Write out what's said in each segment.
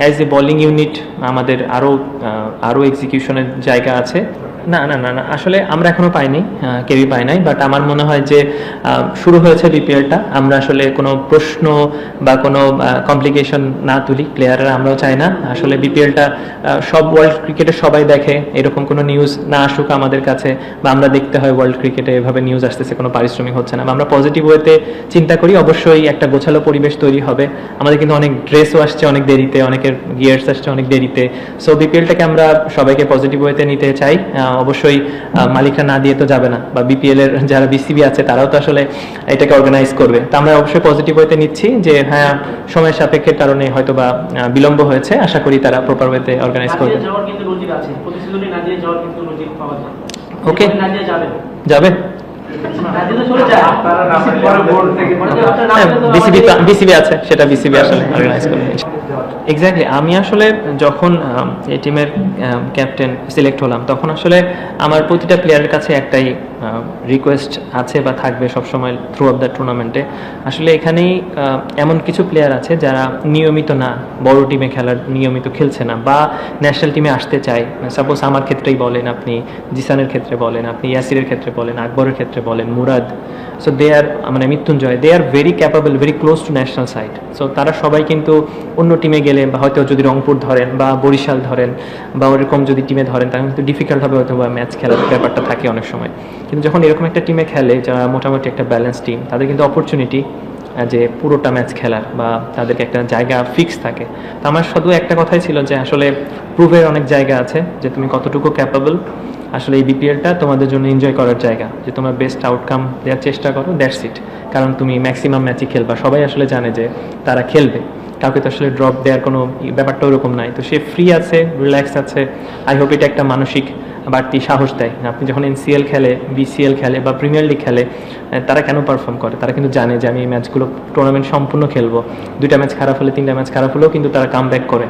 As a bowling unit আমাদের আরও আরও এক্সিকিউশনের জায়গা আছে। না না না না, আসলে আমরা এখনও পাইনি কেউই পাই নাই বাট আমার মনে হয় যে শুরু হয়েছে বিপিএলটা আমরা আসলে কোনো প্রশ্ন বা কোনো কমপ্লিকেশন না তুলি প্লেয়াররা আমরাও চাই না, আসলে বিপিএলটা সব ওয়ার্ল্ড ক্রিকেটে সবাই দেখে, এরকম কোনো নিউজ না আসুক আমাদের কাছে, বা আমরা দেখতে হয় ওয়ার্ল্ড ক্রিকেটে এভাবে নিউজ আসতেছে, কোনো পারিশ্রমিক হচ্ছে না, বা আমরা পজিটিভ ওয়েতে চিন্তা করি, অবশ্যই একটা গোছালো পরিবেশ তৈরি হবে, আমাদের কিন্তু অনেক ড্রেসও আসছে অনেক দেরিতে, অনেকের গিয়ার্স আসছে অনেক দেরিতে সো বিপিএলটাকে আমরা সবাইকে পজিটিভ ওয়েতে নিতে চাই অবশ্যই মালিকরা না দিয়ে তো যাবে না। বা বিপিএল এর যারা বিসিবি আছে তারাও তো আসলে এটাকে অর্গানাইজ করবে। তো আমরা অবশ্যই পজিটিভ ওয়েতে নিচ্ছি যে হ্যাঁ সময় সাপেক্ষের কারণে হয়তো বা বিলম্ব হয়েছে। আশা করি তারা প্রপার ওয়েতে অর্গানাইজ করবে. নাদিয়া যাবে। হ্যাঁ বিসিবি বিসিবি আছে সেটা বিসিবি আসলে অর্গানাইজ করবে। এক্স্যাক্টলি আমি আসলে যখন এই টিমের ক্যাপ্টেন সিলেক্ট হলাম, তখন আসলে আমার প্রতিটা প্লেয়ারের কাছে একটাই রিকোয়েস্ট আছে বা থাকবে সবসময় থ্রু অফ দ্য টুর্নামেন্টে আসলে এখানেই এমন কিছু প্লেয়ার আছে যারা নিয়মিত না, বড় টিমে খেলার নিয়মিত খেলছে না বা ন্যাশনাল টিমে আসতে চায়। সাপোজ আমার ক্ষেত্রেই বলেন আপনি, জিসানের ক্ষেত্রে বলেন, আপনি ইয়াসিরের ক্ষেত্রে বলেন, আকবরের ক্ষেত্রে বলেন, মুরাদ। সো দে আর মানে Mrityunjay they are very capable very close to national side so তারা সবাই কিন্তু অন্য টিমে গেলে বা হয়তো যদি রংপুর ধরেন বা বরিশাল ধরেন বা ওরকম যদি টিমে ধরেন, তাহলে কিন্তু ডিফিকাল্ট হবে হয়তো বা ম্যাচ খেলার ব্যাপারটা থাকে অনেক সময়। কিন্তু যখন এরকম একটা টিমে খেলে যারা মোটামুটি একটা ব্যালেন্স টিম তাদের কিন্তু অপরচুনিটি যে পুরোটা ম্যাচ খেলার বা তাদেরকে একটা জায়গা ফিক্স থাকে। তো আমার শুধু একটা কথাই ছিল যে আসলে প্রুভের অনেক জায়গা আছে, যে তুমি কতটুকু ক্যাপাবল আসলে এই বিপিএলটা তোমাদের জন্য এনজয় করার জায়গা, যে তোমরা বেস্ট আউটকাম দেওয়ার চেষ্টা করো দ্যাটস ইট কারণ তুমি ম্যাক্সিমাম ম্যাচই খেলবা। সবাই আসলে জানে যে তারা খেলবে। কাউকে তো আসলে ড্রপ দেওয়ার কোনো ব্যাপারটা ওরকম নাই। তো সে ফ্রি আছে রিল্যাক্স আছে। আই হোপ এটা একটা মানসিক বাড়তি সাহস দেয়। আপনি যখন এনসিএল খেলে বিসিএল খেলে বা প্রিমিয়ার লিগ খেলে তারা কেন পারফর্ম করে? তারা কিন্তু জানে যে আমি এই ম্যাচগুলো টুর্নামেন্ট সম্পূর্ণ খেলব। দুইটা ম্যাচ খারাপ হলে তিনটা ম্যাচ খারাপ হলেও কিন্তু তারা কাম ব্যাক করে।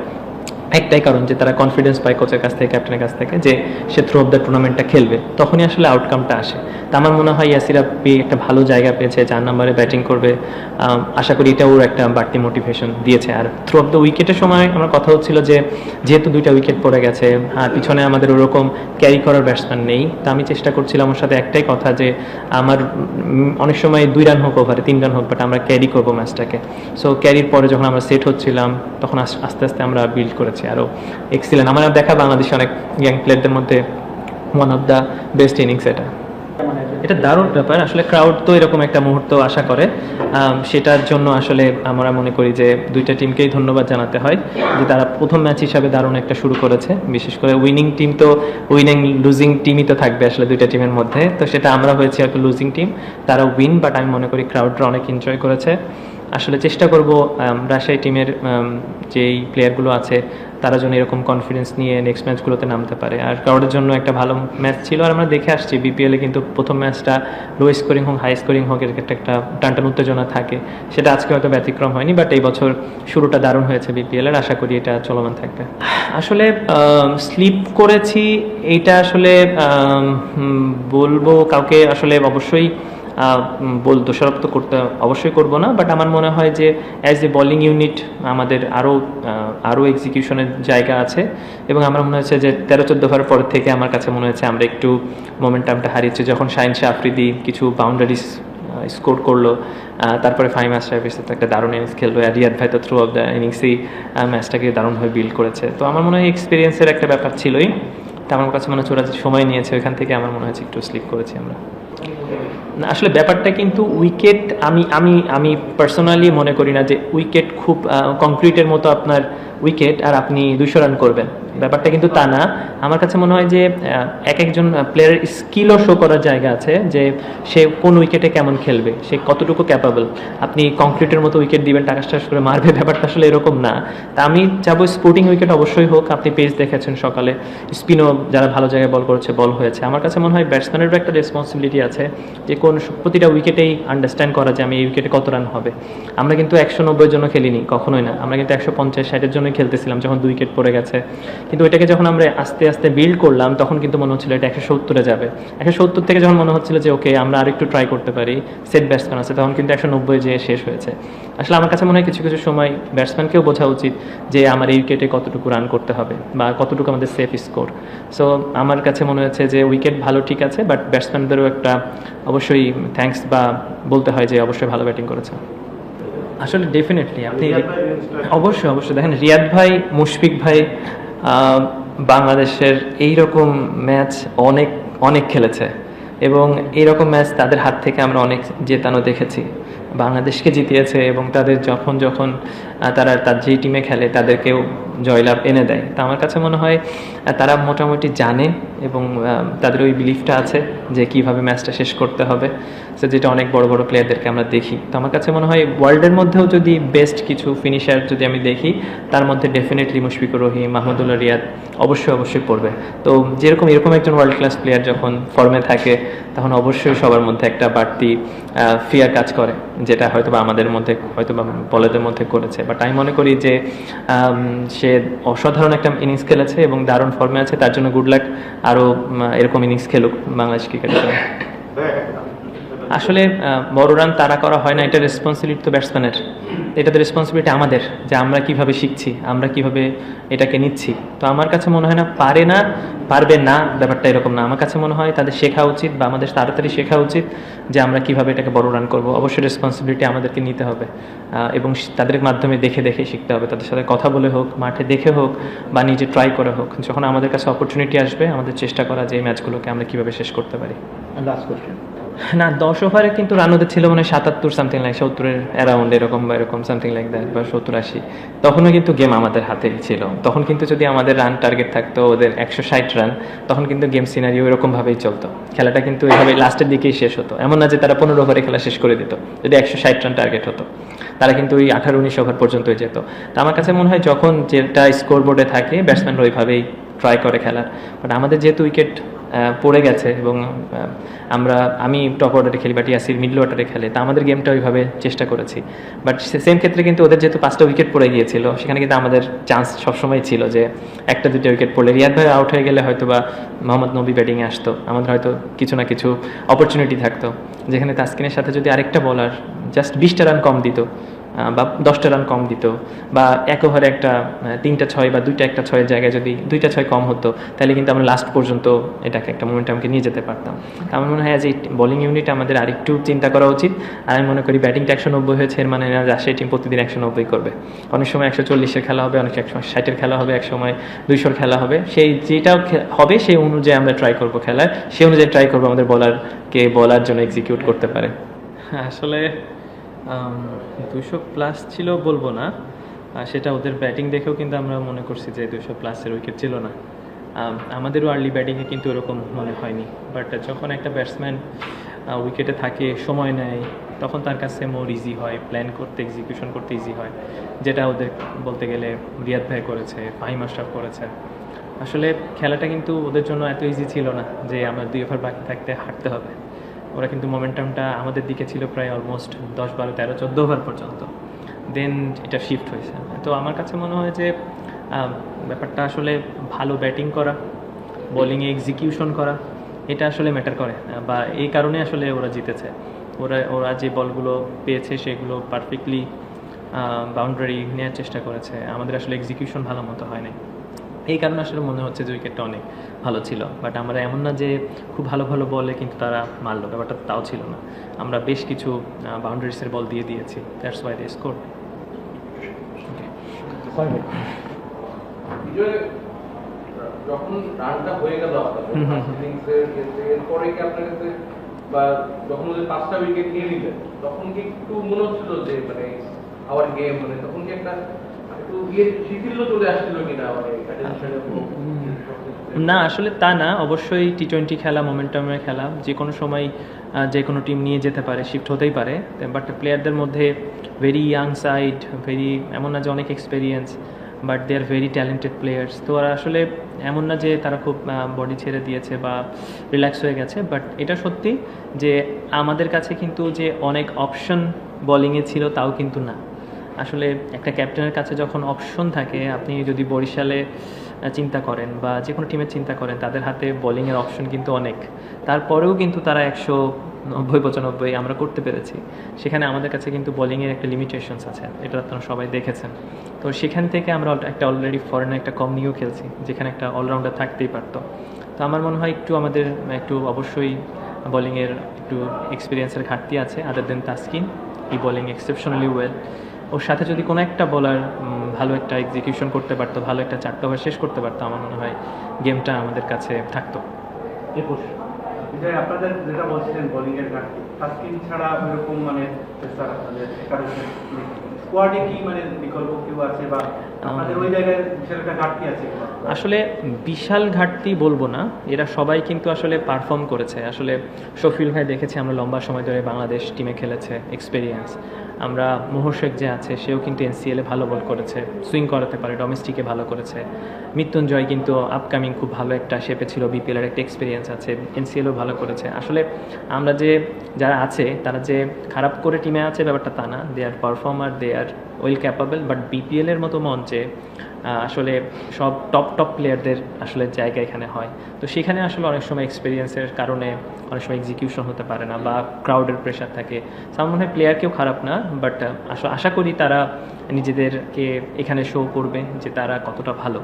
একটাই কারণ যে তারা কনফিডেন্স পায় কোচের কাছ থেকে ক্যাপ্টেনের কাছ থেকে যে সে থ্রু অফ দ্য টুর্নামেন্টটা খেলবে। তখনই আসলে আউটকামটা আসে। তা আমার মনে হয় ইয়াসির আপি একটা ভালো জায়গা পেয়েছে চার নম্বরে ব্যাটিং করবে। আশা করি এটা ওর একটা বাড়তি মোটিভেশন দিয়েছে। আর থ্রু অফ দ্য উইকেটের সময় আমার কথা হচ্ছিল যে, যেহেতু দুইটা উইকেট পড়ে গেছে, আর পিছনে আমাদের ওরকম ক্যারি করার ব্যাটসম্যান নেই, তা আমি চেষ্টা করছিলাম ওর সাথে একটাই কথা যে, আমার অনেক সময় দুই রান হোক ওভারে তিন রান হোক বাট আমরা ক্যারি করব ম্যাচটাকে সো ক্যারির পরে যখন আমরা সেট হচ্ছিলাম, তখন আস্তে আস্তে আমরা বিল্ড করেছি আরও এক্সিলেন্ট আমার দেখা বাংলাদেশে অনেক ইয়াং প্লেয়ারদের মধ্যে one of the best innings এটা। এটা দারুণ ব্যাপার। আসলে ক্রাউড তো এরকম একটা মুহূর্ত আশা করে। সেটার জন্য আসলে আমরা মনে করি যে দুইটা টিমকেই ধন্যবাদ জানাতে হয় যে তারা প্রথম ম্যাচ হিসাবে দারুণ একটা শুরু করেছে। বিশেষ করে উইনিং টিম তো উইনিং লুজিং টিমই তো থাকবে আসলে দুইটা টিমের মধ্যে। তো সেটা আমরা হয়েছি একটা লুজিং টিম তারা উইন বাট আমি মনে করি ক্রাউডরা অনেক এনজয় করেছে। আসলে চেষ্টা করব রাজশাহী টিমের যেই প্লেয়ারগুলো আছে, তারা যেন এরকম কনফিডেন্স নিয়ে নেক্সট ম্যাচগুলোতে নামতে পারে। আর কারোর জন্য একটা ভালো ম্যাচ ছিল, আর আমরা দেখে আসছি বিপিএলে কিন্তু প্রথম ম্যাচটা লো স্কোরিং হোক হাই স্কোরিং হোক, এর একটা একটা টানটান উত্তেজনা থাকে। সেটা আজকে হয়তো ব্যতিক্রম হয়নি বাট এই বছর শুরুটা দারুণ হয়েছে বিপিএল এর। আশা করি এটা চলমান থাকবে। আসলে স্লিপ করেছি, এইটা আসলে বলব কাউকে আসলে অবশ্যই বল দোষারোপ তো করতে অবশ্যই করব না বাট আমার মনে হয় যে অ্যাজ এ বোলিং ইউনিট আমাদের আরও আরও এক্সিকিউশনের জায়গা আছে, এবং আমার মনে হচ্ছে যে তেরো চোদ্দ ওভার পর থেকে আমার কাছে মনে হচ্ছে আমরা একটু মোমেন্টামটা হারিয়েছি, যখন শাহিন শাহ আফ্রিদি কিছু বাউন্ডারিজ স্কোর করল তারপরে ম্যাচ সার্ভিসে তো একটা দারুণ ইনিংস খেললো রিয়াদ ভাই তো থ্রু অফ দ্য ইনিংসেই ম্যাচটাকে দারুণভাবে বিল্ড করেছে, তো আমার মনে হয় এক্সপিরিয়েন্সের একটা ব্যাপার ছিলই, তা আমার কাছে মনে হচ্ছে ওরা সময় নিয়েছে, ওইখান থেকে আমার মনে হচ্ছে একটু স্লিপ করেছি আমরা। আসলে ব্যাপারটা কিন্তু উইকেট আমি আমি আমি পার্সোনালি মনে করি না যে উইকেট খুব কংক্রিটের মতো আপনার উইকেট আর আপনি দুশো রান করবেন। ব্যাপারটা কিন্তু তা না। আমার কাছে মনে হয় যে এক একজন প্লেয়ারের স্কিলও শো করার জায়গা আছে যে, সে কোন উইকেটে কেমন খেলবে, সে কতটুকু ক্যাপাবল আপনি কংক্রিটের মতো উইকেট দিবেন, টাকাস টাকাস করে মারবে, ব্যাপারটা আসলে এরকম না। তা আমি চাবো স্পোর্টিং উইকেট অবশ্যই হোক, আপনি পেজ দেখেছেন সকালে। স্পিনও যারা ভালো জায়গায় বল করেছে বল হয়েছে। আমার কাছে মনে হয় ব্যাটসম্যানেরও একটা রেসপন্সিবিলিটি আছে যে, কোন প্রতিটা উইকেটেই আন্ডারস্ট্যান্ড করা যে, আমি এই উইকেটে কত রান হবে। আমরা কিন্তু একশো নব্বই জন্য খেলিনি, কখনোই না। আমরা কিন্তু একশো পঞ্চাশ, ষাটের জন্যই খেলতেছিলাম, যখন দুই উইকেট পড়ে গেছে। কিন্তু ওইটাকে যখন আমরা আস্তে আস্তে বিল্ড করলাম তখন কিন্তু মনে হচ্ছিল এটা একশো সত্তরে যাবে। একশো সত্তর থেকে যখন মনে হচ্ছিল যে ওকে আমরা আরেকটু ট্রাই করতে পারি সেট ব্যাটসম্যান আছে তখন কিন্তু একশো নব্বই যেয়ে শেষ হয়েছে। আসলে আমার কাছে মনে হয় কিছু কিছু সময় ব্যাটসম্যানকেও বোঝা উচিত যে আমার এই উইকেটে কতটুকু রান করতে হবে বা কতটুকু আমাদের সেফ স্কোর সো আমার কাছে মনে হচ্ছে যে উইকেট ভালো ঠিক আছে বাট ব্যাটসম্যানদেরও একটা অবশ্যই থ্যাঙ্কস বা বলতে হয় যে অবশ্যই ভালো ব্যাটিং করেছে। আসলে ডেফিনেটলি আপনি অবশ্যই অবশ্যই। দেখেন রিয়াদ ভাই মুশফিক ভাই বাংলাদেশের এই রকম ম্যাচ অনেক অনেক খেলেছে। এবং এইরকম ম্যাচ তাদের হাত থেকে আমরা অনেক জেতানো দেখেছি। বাংলাদেশকে জিতিয়েছে এবং তাদের যখন যখন তারা, তার যেই টিমে খেলে তাদেরকেও জয়লাভ এনে দেয়। তা আমার কাছে মনে হয় তারা মোটামুটি জানে এবং তাদের ওই বিলিফটা আছে যে কীভাবে ম্যাচটা শেষ করতে হবে। সো যেটা অনেক বড় বড় প্লেয়ারদেরকে আমরা দেখি। তো আমার কাছে মনে হয় ওয়ার্ল্ডের মধ্যেও যদি বেস্ট কিছু ফিনিশার যদি আমি দেখি, তার মধ্যে ডেফিনেটলি মুশফিকুর রহিম, মাহমুদুল্লাহ রিয়াদ অবশ্যই অবশ্যই পড়বে। তো যেরকম, এরকম একজন ওয়ার্ল্ড ক্লাস প্লেয়ার যখন ফর্মে থাকে, তখন অবশ্যই সবার মধ্যে একটা বাড়তি ফিয়ার কাজ করে, যেটা হয়তো বা আমাদের মধ্যে হয়তো বা বলেদের মধ্যে করেছে। বাট আমি মনে করি যে সে অসাধারণ একটা ইনিংস খেলেছে এবং দারুণ ফর্মে আছে। তার জন্য গুড লাক আরও এরকম ইনিংস খেলুক বাংলাদেশ ক্রিকেটের আসলে বড় রান তারা করা হয় না, এটা রেসপন্সিবিলিটি তো ব্যাটসম্যানের এটা তো রেসপন্সিবিলিটি আমাদের, যে আমরা কীভাবে শিখছি, আমরা কীভাবে এটাকে নিচ্ছি। তো আমার কাছে মনে হয় না, পারে না, পারবে না, ব্যাপারটা এরকম না। আমার কাছে মনে হয় তাদের শেখা উচিত, বা আমাদের তাড়াতাড়ি শেখা উচিত, যে আমরা কীভাবে এটাকে বড় রান করব। অবশ্যই রেসপন্সিবিলিটি আমাদেরকে নিতে হবে এবং তাদের মাধ্যমে দেখে দেখে শিখতে হবে। তাদের সাথে কথা বলে হোক, মাঠে দেখে হোক, বা নিজে ট্রাই করে হোক, যখন আমাদের কাছে অপরচুনিটি আসবে, আমাদের চেষ্টা করা যে এই ম্যাচগুলোকে আমরা কীভাবে শেষ করতে পারি। লাস্ট কোশ্চেন না, দশ ওভারে কিন্তু রান ওদের ছিল মানে সাতাত্তর সামথিং লাইক সত্তরের অ্যারাউন্ড এরকম বা এরকম সামথিং লাইক দ্যাট বা সত্তর আশি। তখনও কিন্তু গেম আমাদের হাতেই ছিল। তখন কিন্তু যদি আমাদের রান টার্গেট থাকতো, ওদের একশো ষাট রান তখন কিন্তু গেম সিনারিও এরকমভাবেই চলতো। খেলাটা কিন্তু এইভাবে লাস্টের দিকেই শেষ হতো। এমন না যে তারা পনেরো ওভারে খেলা শেষ করে দিত, যদি একশো ষাট রান টার্গেট হতো। তারা কিন্তু ওই আঠারো, উনিশ ওভার পর্যন্তই যেত। তা আমার কাছে মনে হয় যখন যেটা স্কোর বোর্ডে থাকে ব্যাটসম্যানরা ওইভাবেই ট্রাই করে খেলার। বাট আমাদের যেহেতু উইকেট পড়ে গেছে এবং আমরা, আমি টপ অর্ডারে খেলি বাট ইয়াসির মিডল অর্ডারে খেলে, তা আমাদের গেমটা ওইভাবে চেষ্টা করেছি। বাট সেম ক্ষেত্রে কিন্তু ওদের যেহেতু পাঁচটা উইকেট পড়ে গিয়েছিল, সেখানে কিন্তু আমাদের চান্স সবসময় ছিল যে একটা দুটো উইকেট পড়লে রিয়াদ ভাই আউট হয়ে গেলে হয়তো বা মোহাম্মদ নবী ব্যাটিংয়ে আসতো। আমাদের হয়তো কিছু না কিছু অপরচুনিটি থাকতো। যেখানে তাসকিনের সাথে যদি আরেকটা বলার জাস্ট বিশটা রান কম দিত বা দশটা রান কম দিত, বা এক ওভারে একটা তিনটা ছয় বা দুইটা একটা ছয়ের জায়গায় যদি দুইটা ছয় কম হতো, তাহলে কিন্তু আমরা লাস্ট পর্যন্ত এটাকে একটা মোমেন্টামকে নিয়ে যেতে পারতাম। আমার মনে হয় যে বোলিং ইউনিট আমাদের আরেকটু চিন্তা করা উচিত, আর আমি মনে করি ব্যাটিংটা একশো নব্বই হয়েছে, এর মানে রাজশাহী টিম প্রতিদিন একশো নব্বই করবে। অনেক সময় একশো চল্লিশের খেলা হবে, অনেক একশো ষাটের খেলা হবে, এক সময় দুইশোর খেলা হবে। সেই যেটা খে- হবে, সেই অনুযায়ী আমরা ট্রাই করব খেলার, সেই অনুযায়ী ট্রাই করব আমাদের বলারকে বলার জন্য এক্সিকিউট করতে পারে। আসলে দুশো প্লাস ছিল বলব না। সেটা ওদের ব্যাটিং দেখেও কিন্তু আমরা মনে করছি যে দুশো প্লাসের উইকেট ছিল না। আমাদেরও আর্লি ব্যাটিংয়ে কিন্তু এরকম মনে হয়নি। বাট যখন একটা ব্যাটসম্যান উইকেটে থাকে, সময় নেয়, তখন তার কাছে মোর ইজি হয় প্ল্যান করতে এক্সিকিউশন করতে ইজি হয়। যেটা ওদের বলতে গেলে রিয়াদ ভাই করেছে, ফাহিম আশরাফ করেছে। আসলে খেলাটা কিন্তু ওদের জন্য এত ইজি ছিল না যে আমরা দুই ওভার বাকি থাকতে হাঁটতে হবে। ওরা কিন্তু মোমেন্টামটা আমাদের দিকে ছিল প্রায় অলমোস্ট দশ বারো, তেরো, চোদ্দ ওভার পর্যন্ত। দেন এটা শিফট হয়েছে। তো আমার কাছে মনে হয় যে ব্যাপারটা আসলে ভালো ব্যাটিং করা বোলিংয়ে এক্সিকিউশন করা, এটা আসলে ম্যাটার করে। বা এই কারণে আসলে ওরা জিতেছে। ওরা ওরা যে বলগুলো পেয়েছে সেগুলো পারফেক্টলি বাউন্ডারি নেওয়ার চেষ্টা করেছে। আমাদের আসলে এক্সিকিউশন ভালো মতো হয় নাই। এই কারণে আসলে মনে হচ্ছে যে উইকেটটা অনেক ভালো ছিল। বাট আমরা এমন না যে খুব ভালো ভালো বলে কিন্তু তারা মারলো। ব্যাপারটা তাও ছিল না। আমরা বেশ কিছু বাউন্ডারিসের বল দিয়ে দিয়েছি। দ্যাটস ওয়াই দে স্কোর যখন রানটা হয়ে গেল আপনাদের হুম হুম ফার্স্ট ইনিংসের ক্ষেত্রে এরপরে কি আপনার কাছে বা যখন ওদের পাঁচটা উইকেট নিয়ে নিলেন তখন কি একটু মনে হচ্ছিল যে মানে আবার গেম মানে তখন কি একটা ইয়ে মানে না, আসলে তা না। অবশ্যই টি টোয়েন্টি খেলা মোমেন্টামের খেলা, যে কোনো সময় যে কোনো টিম নিয়ে যেতে পারে শিফট হতেই পারে। বাট প্লেয়ারদের মধ্যে ভেরি ইয়াং সাইড ভেরি এমন না যে অনেক experience but they are very talented players তো ওরা আসলে এমন না যে তারা খুব বডি ছেড়ে দিয়েছে বা রিল্যাক্স হয়ে গেছে। বাট এটা সত্যি যে আমাদের কাছে কিন্তু যে অনেক অপশন বোলিংয়ে ছিল, তাও কিন্তু না। আসলে একটা ক্যাপ্টেনের কাছে যখন অপশন থাকে, আপনি যদি বরিশালে চিন্তা করেন বা যে কোনো টিমের চিন্তা করেন, তাদের হাতে বোলিংয়ের অপশন কিন্তু অনেক। তারপরেও কিন্তু তারা একশো নব্বই, পঁচানব্বই আমরা করতে পেরেছি। সেখানে আমাদের কাছে কিন্তু বোলিংয়ের একটা লিমিটেশনস আছে, এটা আপনারা সবাই দেখেছেন। তো সেখান থেকে আমরা একটা অলরেডি ফরেনের একটা কম নিয়েও খেলছি, যেখানে একটা অলরাউন্ডার থাকতেই পারতো। তো আমার মনে হয় একটু আমাদের, একটু অবশ্যই বোলিংয়ের একটু এক্সপিরিয়েন্সের ঘাটতি আছে আদার দেন তাস্কিন এই বোলিং এক্সেপশনালি ওয়েল ওর সাথে যদি কোনো একটা বলার ভালো একটা এক্সিকিউশন করতে পারতো ভালো একটা চারটা ওভার শেষ করতে পারতো আমার মনে হয় গেমটা আমাদের কাছে থাকতো। একুশ। আপনাদের যেটা বলছিলেন বোলিং ঘাটতি তাস্কিন ছাড়া এরকম মানে আপনাদের স্কোয়াডে কি মানে বিকল্প কেউ আছে বা আপনাদের ওই জায়গায় বিশাল একটা ঘাটতি আছে আসলে বিশাল ঘাটতি বলব না এরা সবাই কিন্তু আসলে পারফর্ম করেছে। আসলে শফিল ভাই দেখেছি আমরা লম্বা সময় ধরে বাংলাদেশ টিমে খেলেছে এক্সপিরিয়েন্স আমরা মোহর যে আছে, সেও কিন্তু এনসিএলে ভালো বল করেছে, সুইং করাতে পারে ডোমেস্টিকে ভালো করেছে। মৃত্যুঞ্জয় কিন্তু আপকামিং খুব ভালো একটা শেপে ছিল বিপিএলের একটা এক্সপিরিয়েন্স আছে এনসিএলও ভালো করেছে। আসলে আমরা যে, যারা আছে, তারা যে খারাপ করে টিমে আছে, ব্যাপারটা তা না they are performer they are well capable but বিপিএলের মতো মঞ্চে আসলে সব টপ টপ প্লেয়ারদের আসলে জায়গা এখানে হয়। তো সেখানে আসলে অনেক সময় এক্সপিরিয়েন্সের কারণে অনেক সময় এক্সিকিউশন হতে পারে না বা ক্রাউডের প্রেশার থাকে। সামনে মনে হয় প্লেয়ার কেউ খারাপ না বাট আশা করি তারা নিজেদেরকে এখানে শো করবে যে তারা কতটা ভালো।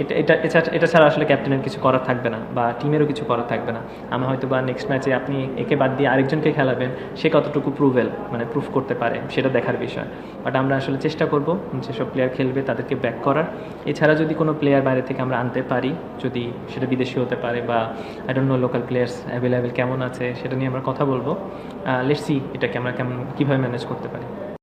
এটা এটা এছাড়া এটা ছাড়া আসলে ক্যাপ্টেনের কিছু করার থাকবে না বা টিমেরও কিছু করার থাকবে না। আমি হয়তো বা নেক্সট ম্যাচে আপনি একে বাদ দিয়ে আরেকজনকে খেলাবেন, সে কতটুকু প্রুভেল মানে প্রুফ করতে পারে, সেটা দেখার বিষয়। বাট আমরা আসলে চেষ্টা করব যেসব প্লেয়ার খেলবে তাদেরকে ব্যাক করার। এছাড়া যদি কোনো প্লেয়ার বাইরে থেকে আমরা আনতে পারি, যদি সেটা বিদেশি হতে পারে বা I don't know local players available কেমন আছে, সেটা নিয়ে আমরা কথা বলব। লেটসি এটাকে আমরা কেমন, কীভাবে ম্যানেজ করতে পারি।